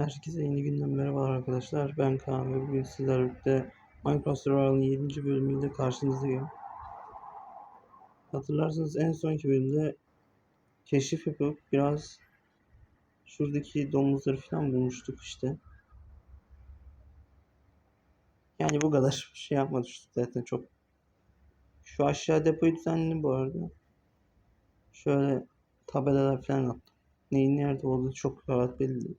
Herkese yeni günden merhabalar arkadaşlar. Ben Kaan ve bugün sizlerle birlikte Minecraft Survival'ın 7. bölümüyle karşınızdayım. Hatırlarsanız en sonki bölümde keşif yapıp biraz şuradaki domuzları falan bulmuştuk işte. Yani bu kadar şey yapmadık zaten çok. Şu aşağı depoyu düzenledim bu arada. Şöyle tabelalar falan attım. Neyin nerede olduğu çok rahat belli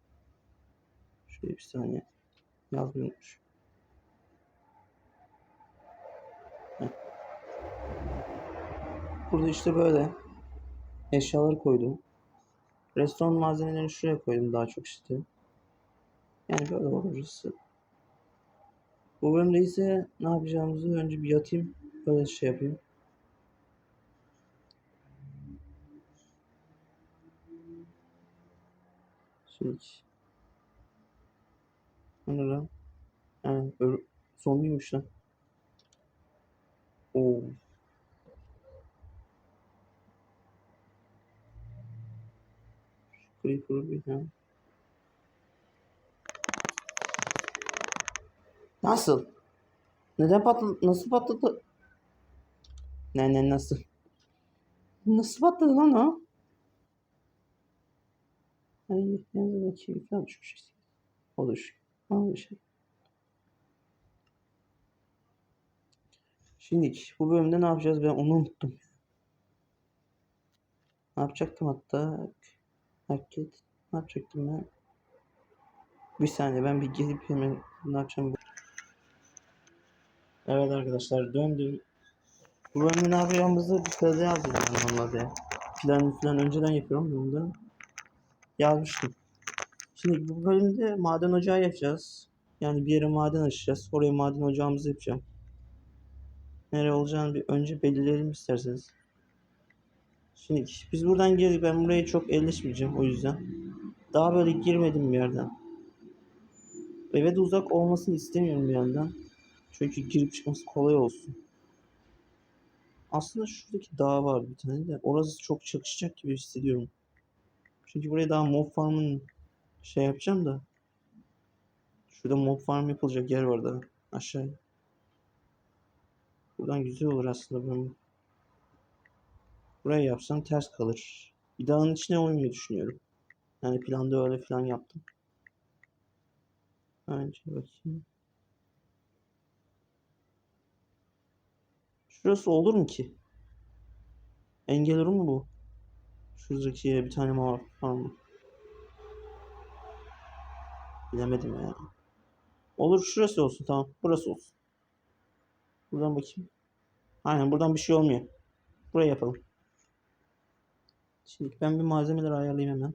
bir saniye. Yazmayı unutmuşum. Heh. Burada işte böyle eşyaları koydum. Restoran malzemelerini şuraya koydum daha çok işte. Yani böyle olur burası. Bu bölümde ise ne yapacağımızı önce bir yatayım. Böyle şey yapayım. Şimdi Hani lan? Ha, zombiymiş lan. Oo. Creeper bir ha. Nasıl? Neden patladı? Nasıl patladı? Ne ne nasıl? Nasıl patladı lan o? Ay, yanında kivi falan düşmüş. Olur. Olur şey. Şimdi bu bölümde ne yapacağız ben onu unuttum. Ne yapacaktım hatta? Hareket. Ne yapacaktım ben? Bir saniye ben bir gelip hemen ne yapacağım? Evet arkadaşlar döndüm. Bu bölümde ne yapacağımızı bir sırada yazdım ben normalde. Plan falan önceden yapıyorum bundan. Yazmıştım. Şimdi bu bölümde maden ocağı yapacağız. Yani bir yere maden açacağız. Oraya maden ocağımızı yapacağım. Nereye olacağını bir önce belirleyelim isterseniz. Şimdi biz buradan girdik. Ben buraya çok elleşmeyeceğim o yüzden. Daha böyle girmedim bir yerden. Eve de uzak olmasını istemiyorum bir yandan. Çünkü girip çıkması kolay olsun. Aslında şuradaki dağ var bir tane de. Orası çok çakışacak gibi hissediyorum. Çünkü buraya daha mob farm'ın şey yapacağım da. Şurada mob farm yapılacak yer var da aşağı. Buradan güzel olur aslında ben. Buraya yapsam ters kalır. Bir dağın içine oynamayı düşünüyorum. Yani planda öyle falan yaptım. Önce bakayım. Şurası olur mu ki? Engel olur mu bu? Şuradaki bir tane mavi farm. Bilemedim ya. Olur şurası olsun tamam. Burası olsun. Buradan bakayım. Aynen buradan bir şey olmuyor. Buraya yapalım. Şimdi ben bir malzemeleri ayarlayayım hemen.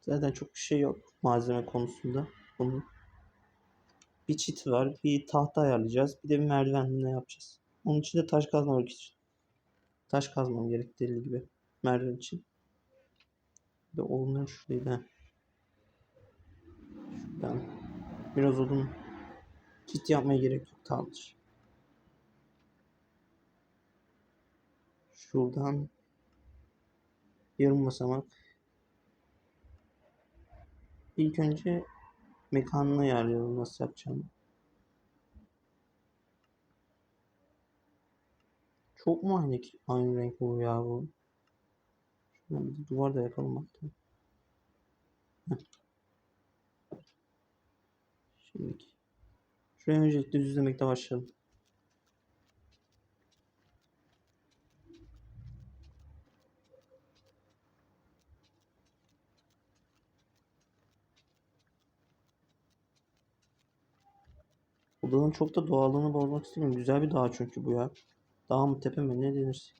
Zaten çok bir şey yok malzeme konusunda. Bunun. Bir çit var. Bir tahta ayarlayacağız. Bir de bir merdivenle yapacağız. Onun için de taş kazmamak için. Taş kazmam gerek gibi. Merdiven için. Bir de olunlar şuradaydı. Şuradan. Biraz odun. Kit yapmaya gerek yok. Tamamdır. Şuradan yarım basamak. İlk önce mekanını ayarlayalım nasıl yapacağımı. Çok mu aynı, aynı renk oluyor ya bu? Şuradan bir duvar da yapalım hatta. Heh. Şimdi şuraya öncelikle düzlemekte başlayalım. Odanın çok da doğallığını bozmak istemiyorum. Güzel bir dağ çünkü bu ya. Dağ mı tepe mi ne denir?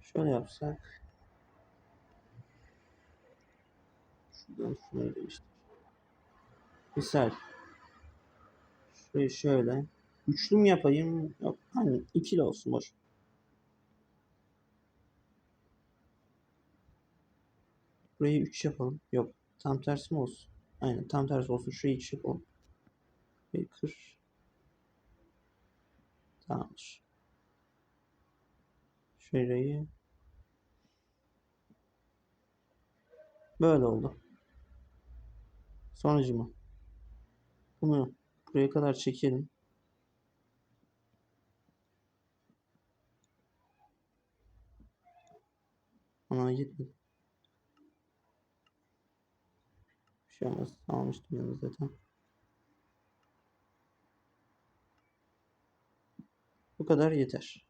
Şöyle yapsak. Şuradan şuraya değiştir. Misal. Şurayı şöyle. Üçlü mü yapayım? Yok. Hani ikili olsun boş. Burayı 3 yapalım. Yok. Tam tersi mi olsun? Aynen tam tersi olsun. Şurayı 2 yapalım. Ve kır. Tamamdır. Şurayı. Böyle oldu. Sonucuma. Bunu buraya kadar çekelim. Ana gitmedi. Bir şey olmaz. Almıştım yanı zaten. Bu kadar yeter.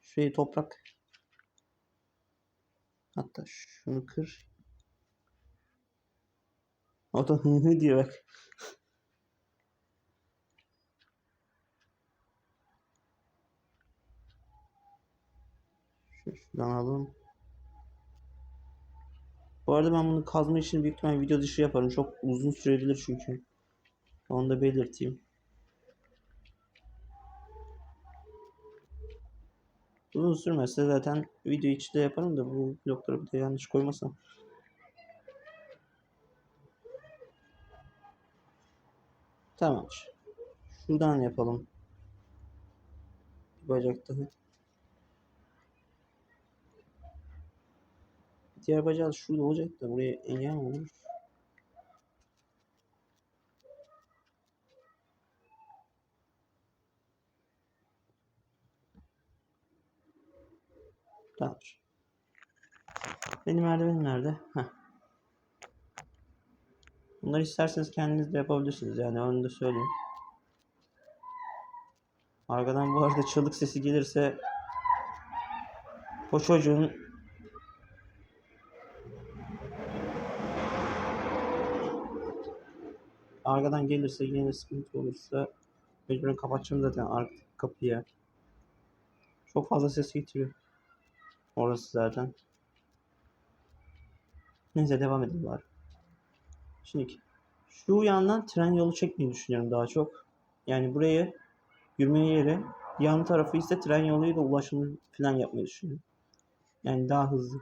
Şurayı toprak. Hatta şunu kır. O da hı hı diyor bak. Şu- Şuradan alalım. Bu arada ben bunu kazma için büyük ihtimal video dışı yaparım. Çok uzun sürebilir çünkü. Onu da belirteyim. Uzun sürmezse zaten video içi de yaparım da bu blokları bir de yanlış koymasam. Tamamdır. Şuradan yapalım. Bir bacak daha. Diğer bacağı şurada olacak da buraya engel olur? Tamamdır. Benim merdivenim nerede? Heh. Bunları isterseniz kendiniz de yapabilirsiniz. Yani onu da söyleyeyim. Arkadan bu arada çığlık sesi gelirse o çocuğun arkadan gelirse yine sıkıntı olursa mecburen kapatacağım zaten arka kapıyı. Çok fazla ses getiriyor. Orası zaten. Neyse devam edelim bari. Şimdi şu yandan tren yolu çekmeyi düşünüyorum daha çok. Yani buraya yürüme yeri, yan tarafı ise tren yoluyla ulaşımı falan yapmayı düşünüyorum. Yani daha hızlı.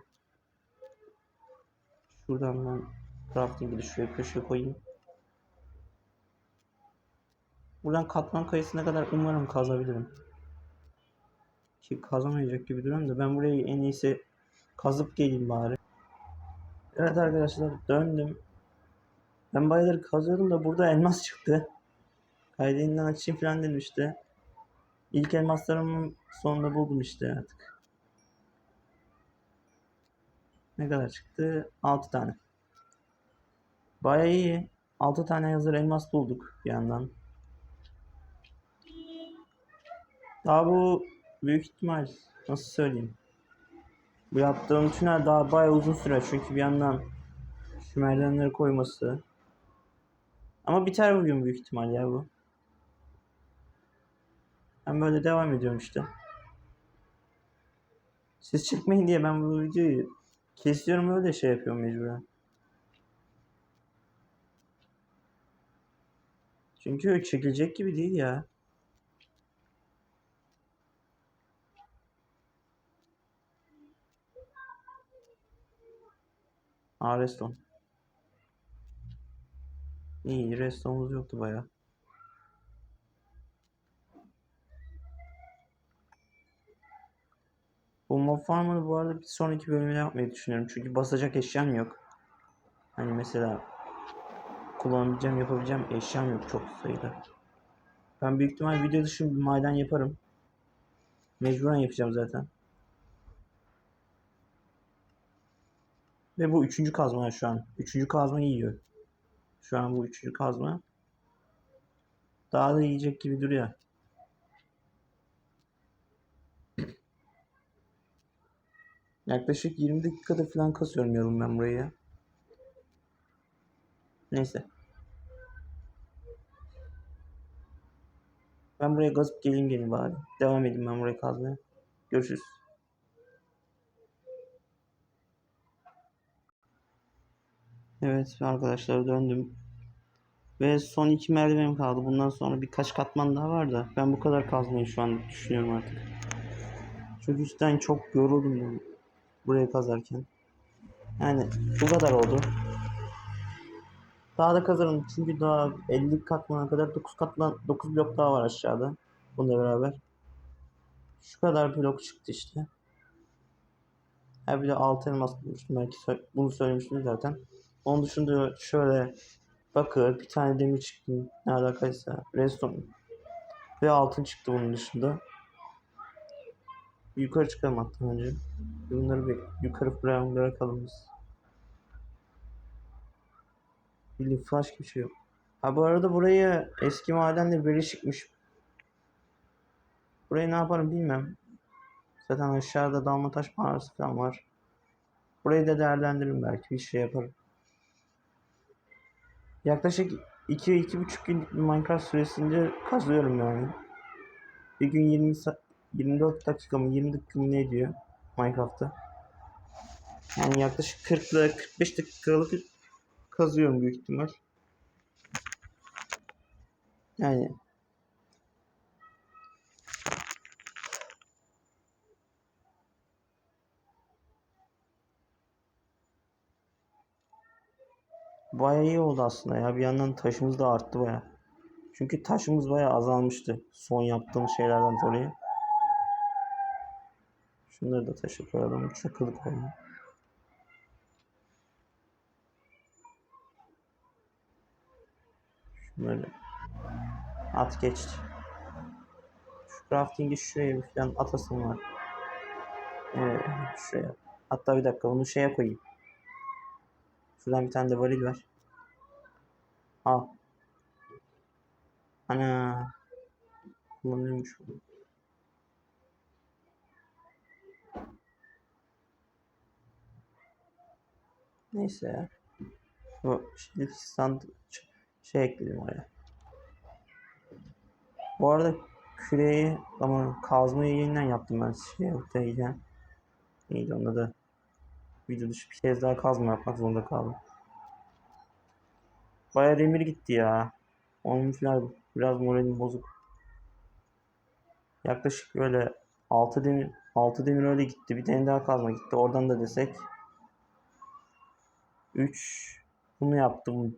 Şuradan ben crafting'i de şuraya köşeye koyayım. Buradan katman kayısına kadar umarım kazabilirim. Ki kazamayacak gibi duruyorum da ben burayı en iyisi kazıp geleyim bari. Evet arkadaşlar döndüm. Ben bayağıdır kazıyordum da burada elmas çıktı. Kaydediğinden açayım falan dedim işte. İlk elmaslarımı sonunda buldum işte artık. Ne kadar çıktı? 6 tane. Bayağı iyi. 6 tane hazır elmas bulduk bir yandan. Daha bu büyük ihtimal nasıl söyleyeyim? Bu yaptığım tünel daha bayağı uzun sürer çünkü bir yandan şu merdivenleri koyması. Ama biter bugün büyük ihtimal ya bu. Ben böyle devam ediyorum işte. Siz çekmeyin diye ben bu videoyu kesiyorum öyle şey yapıyorum mecburen. Çünkü çekilecek gibi değil ya. Aa reston. İyi restonumuz yoktu baya. Bu mob farmını bu arada bir sonraki bölümde yapmayı düşünüyorum. Çünkü basacak eşyam yok. Hani mesela kullanabileceğim, yapabileceğim eşyam yok çok sayıda. Ben büyük ihtimal video dışı bir maden yaparım. Mecburen yapacağım zaten. Ve bu üçüncü kazma şu an. Üçüncü kazma yiyor. Şu an bu üçüncü kazma. Daha da yiyecek gibi duruyor. Yaklaşık 20 dakikada falan kasıyorum yorum ben burayı. Neyse. Ben buraya gazıp geleyim gelin bari. Devam edeyim ben buraya kazmaya. Görüşürüz. Evet arkadaşlar döndüm. Ve son iki merdivenim kaldı. Bundan sonra birkaç katman daha var da ben bu kadar kazmayı şu an düşünüyorum artık. Çünkü üstten çok yoruldum ben buraya kazarken. Yani bu kadar oldu. Daha da kazarım çünkü daha 50 katmana kadar 9 katman 9 blok daha var aşağıda. Bununla beraber. Şu kadar blok çıktı işte. Ha bir de altı elmas bulmuştum. Belki bunu söylemiştim zaten. Onun dışında şöyle bakır, bir tane demir çıktı. Ne alakaysa. Redstone. Ve altın çıktı bunun dışında. Yukarı çıkalım hatta önce. Bunları bir yukarı bırakalım, bırakalım biz. Bildiğin flash gibi şey yok. Ha bu arada burayı eski madenle birleşikmiş. Burayı ne yaparım bilmem. Zaten aşağıda dalma taş mağarası falan var. Burayı da değerlendiririm belki bir şey yaparım. Yaklaşık 2-2,5 günlük bir Minecraft süresince kazıyorum yani. Bir gün 20 sa- 24 dakika mı 20 dakika mı ne ediyor Minecraft'ta. Yani yaklaşık 40 ile 45 dakikalık kazıyorum büyük ihtimal. Yani bayağı iyi oldu aslında ya. Bir yandan taşımız da arttı bayağı. Çünkü taşımız bayağı azalmıştı son yaptığım şeylerden dolayı. Şunları da taşa koyalım. Çakılı koyalım. Şunları at geçti. Şu crafting'i şuraya bir falan atasım var. Evet, şuraya. Hatta bir dakika bunu şeye koyayım. Şuradan bir tane de varil ver. Al. Ana. Kullanılmış bu. Neyse ya. Bu şimdi stand şey ekledim oraya. Bu arada küreği ama kazmayı yeniden yaptım ben şey ortaya Neydi onun adı? Video dışı bir kez daha kazma yapmak zorunda kaldım. Baya demir gitti ya. Onun falan biraz moralim bozuk. Yaklaşık böyle 6 demir 6 demir öyle gitti. Bir tane daha kazma gitti. Oradan da desek 3 bunu yaptım.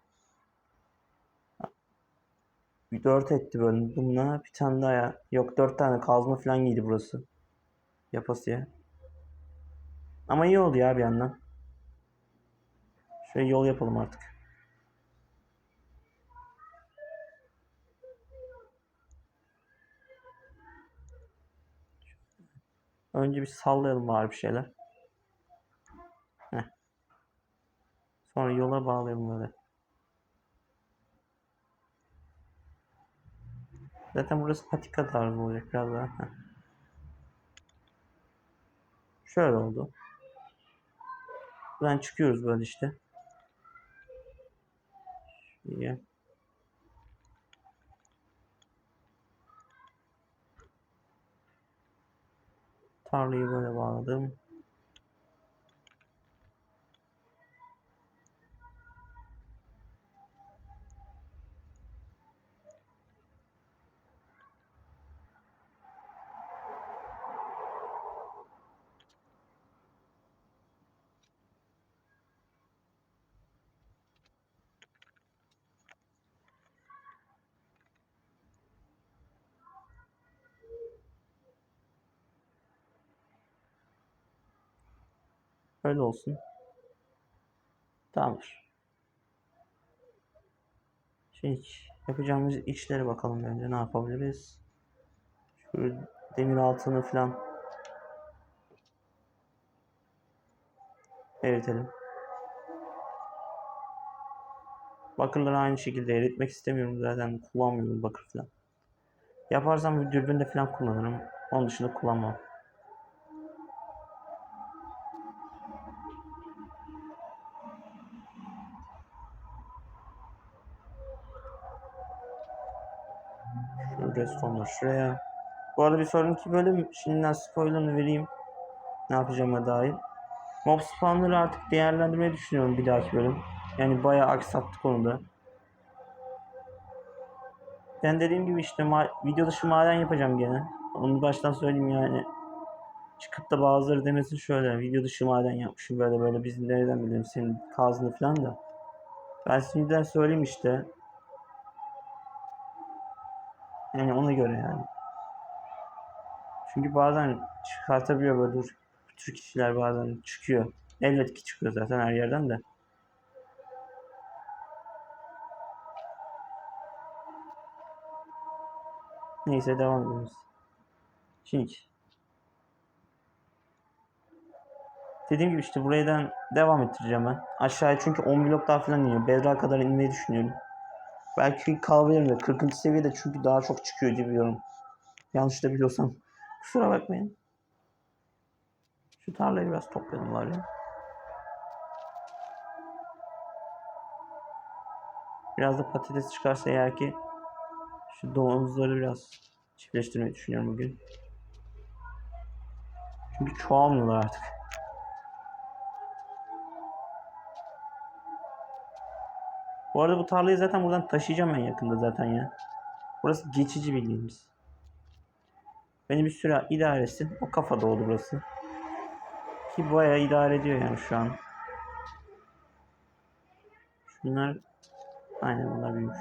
4 etti böyle. Bununla bir tane daha ya. Yok 4 tane kazma falan giydi burası. Yapasıya. Ama iyi oldu ya bir yandan. Şöyle yol yapalım artık. Önce bir sallayalım bari bir şeyler. Heh. Sonra yola bağlayalım böyle. Zaten burası patika tarzı olacak biraz daha. Heh. Şöyle oldu. Buradan çıkıyoruz böyle işte. İyi. Tarlayı böyle bağladım. Öyle olsun. Tamamdır. Şimdi yapacağımız işlere bakalım önce ne yapabiliriz. Şu demir altını falan eritelim. Bakırları aynı şekilde eritmek istemiyorum zaten kullanmıyorum bakır falan. Yaparsam bir dürbünde falan kullanırım. Onun dışında kullanmam. Şu redstone'ları şuraya. Bu arada bir sonraki bölüm şimdiden spoilerını vereyim. Ne yapacağıma dair. Mob spawnları artık değerlendirmeyi düşünüyorum bir dahaki bölüm. Yani bayağı aksattık onu da. Ben dediğim gibi işte video dışı maden yapacağım gene. Onu baştan söyleyeyim yani. Çıkıp da bazıları demesin şöyle video dışı maden yapmışım böyle böyle biz nereden bilelim senin kazını falan da. Ben şimdiden söyleyeyim işte. Göre yani. Çünkü bazen çıkartabiliyor böyle dur. Bu kişiler bazen çıkıyor. Elbet ki çıkıyor zaten her yerden de. Neyse devam ediyoruz. Şimdi Dediğim gibi işte buradan devam ettireceğim ben. Aşağıya çünkü 10 blok daha falan iniyor. Bedrock'a kadar inmeyi düşünüyorum. Belki kalabilirim de 40. seviyede çünkü daha çok çıkıyor diye biliyorum. Yanlış da biliyorsam. Kusura bakmayın. Şu tarlayı biraz toplayalım var ya. Biraz da patates çıkarsa eğer ki şu domuzları biraz çiftleştirmeyi düşünüyorum bugün. Çünkü çoğalmıyorlar artık. Bu arada bu tarlayı zaten buradan taşıyacağım ben yakında zaten ya. Burası geçici bildiğimiz. Beni bir süre idare etsin. O kafada oldu burası. Ki bayağı idare ediyor yani şu an. Şunlar aynen bunlar büyümüş.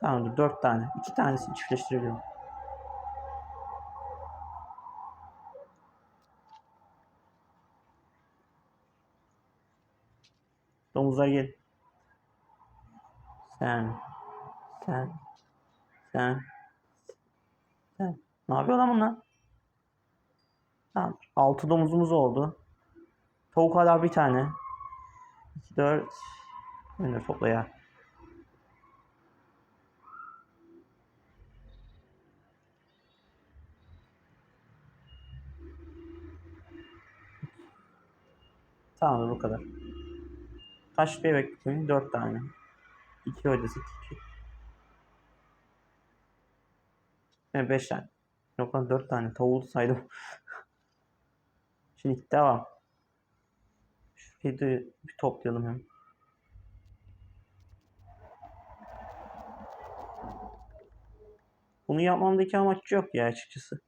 Tamamdır dört tane. iki tanesini çiftleştirebilirim. Domuzlar gel. Sen. Sen. Sen. Sen. Ne yapıyor lan bunlar? Tamam. Altı domuzumuz oldu. Tavuk hala bir tane. 2, 4. Önce topla ya. Tamamdır bu kadar. Kaç bebek bekliyorum? 4 tane. 2 ödesi 2. Ne 5 tane. Yok lan 4 tane. Tavuğu saydım. Şimdi devam. Şurayı da bir toplayalım hem. Bunu yapmamdaki amaç yok ya açıkçası.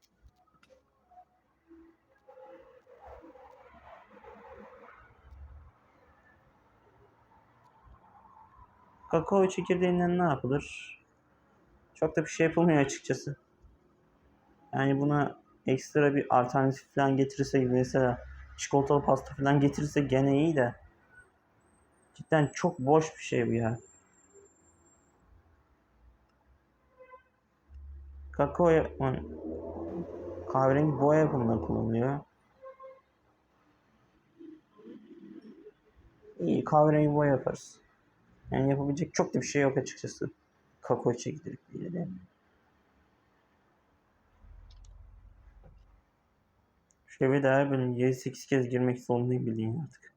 Kakao çekirdeğinden ne yapılır? Çok da bir şey yapılmıyor açıkçası. Yani buna ekstra bir alternatif falan getirirse mesela çikolatalı pasta falan getirirse gene iyi de cidden çok boş bir şey bu ya. Kakao yapma kahverengi boya yapımında kullanılıyor. İyi kahverengi boya yaparız. Yani yapabilecek çok da bir şey yok açıkçası. Kakao çekirdeğiyle de. Şöyle daha böyle 7-8 kez girmek zorundayım bildiğin artık.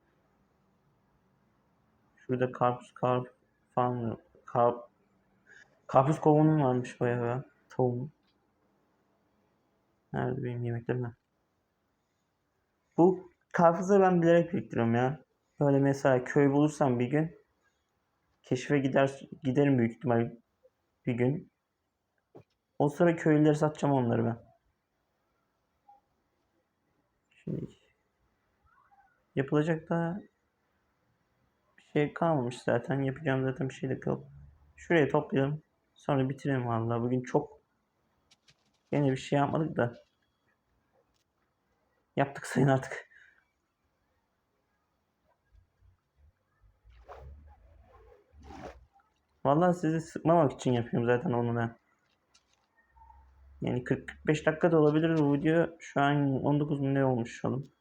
Şurada karpuz karp falan karp karpuz kovanım varmış bayağı tavuğum. Nerede benim yemeklerim? Bu karpuzları ben bilerek biriktiriyorum ya. Böyle mesela köy bulursam bir gün keşfe gider giderim büyük ihtimal bir gün. O sıra köylüleri satacağım onları ben. Şimdi yapılacak da bir şey kalmamış zaten. Yapacağım zaten bir şey de kalıp. Şuraya toplayalım. Sonra bitirelim vallahi. Bugün çok yine bir şey yapmadık da. Yaptık sayın artık. Vallahi sizi sıkmamak için yapıyorum zaten onu ben. Yani 40-45 dakika da olabilir bu video. Şu an 19 ne olmuş oğlum.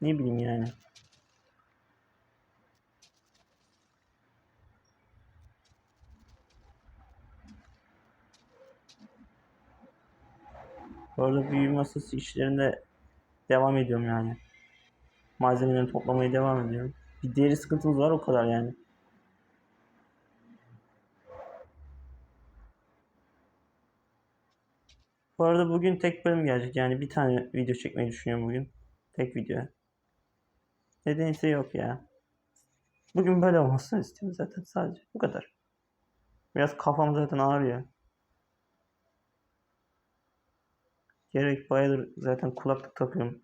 Ne bileyim yani. Bu arada büyü masası işlerinde devam ediyorum yani. Malzemeleri toplamaya devam ediyorum. Bir deri sıkıntımız var o kadar yani. Bu arada bugün tek bölüm gelecek. Yani bir tane video çekmeyi düşünüyorum bugün. Tek video. Nedense yok ya. Bugün böyle olmasını istiyorum zaten sadece. Bu kadar. Biraz kafam zaten ağrıyor. Gerek bayağıdır zaten kulaklık takıyorum.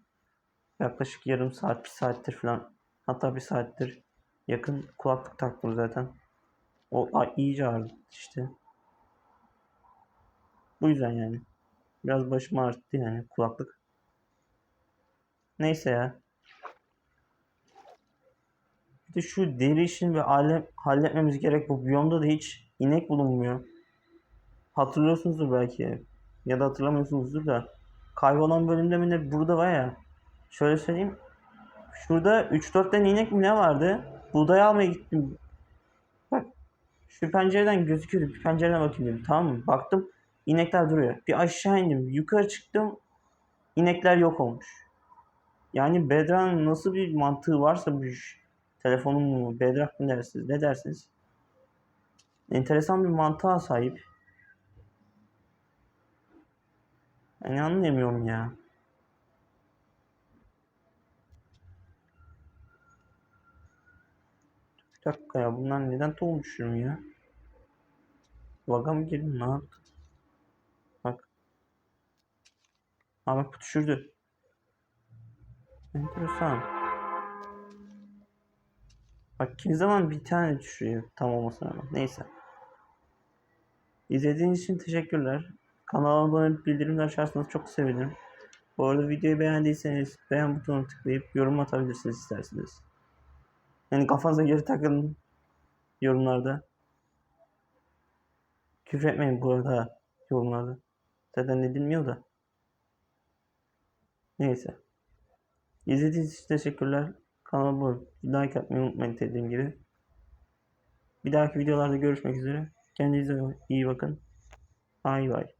Yaklaşık yarım saat, bir saattir falan. Hatta bir saattir yakın kulaklık taktım zaten. O ay, iyice ağrıdı işte. Bu yüzden yani. Biraz başım ağrıttı yani kulaklık. Neyse ya. Bir de şu deri işini bir hale, halletmemiz gerek. Bu biyomda da hiç inek bulunmuyor. Hatırlıyorsunuzdur belki. Ya da hatırlamıyorsunuzdur da. Kaybolan bölümde mi ne burada var ya. Şöyle söyleyeyim. Şurada 3-4 tane inek mi ne vardı? Buğday almaya gittim. Bak şu pencereden gözüküyordu. Bir pencereden bakayım dedim. Tamam mı? Baktım inekler duruyor. Bir aşağı indim. Yukarı çıktım. İnekler yok olmuş. Yani Bedra'nın nasıl bir mantığı varsa bu iş. Telefonun mu? Bedrock mı dersiniz? Ne dersiniz? Enteresan bir mantığa sahip. Yani anlayamıyorum ya. Bir dakika ya bunlar neden tohum düşürüyorum ya? Baga mı girdim ne yaptım? Bak. Ha bak bu düşürdü. Enteresan. Bak kimi zaman bir tane düşürüyor tam olmasına rağmen. Neyse. İzlediğiniz için teşekkürler. Kanala abone olup bildirimleri açarsanız çok sevinirim. Bu arada videoyu beğendiyseniz beğen butonuna tıklayıp yorum atabilirsiniz isterseniz. Yani kafanıza göre takın yorumlarda. Küfür etmeyin bu arada yorumlarda. Zaten edilmiyor da. Neyse. İzlediğiniz için teşekkürler. Kanalıma abone like atmayı unutmayın dediğim gibi. Bir dahaki videolarda görüşmek üzere. Kendinize iyi bakın. Bay bay.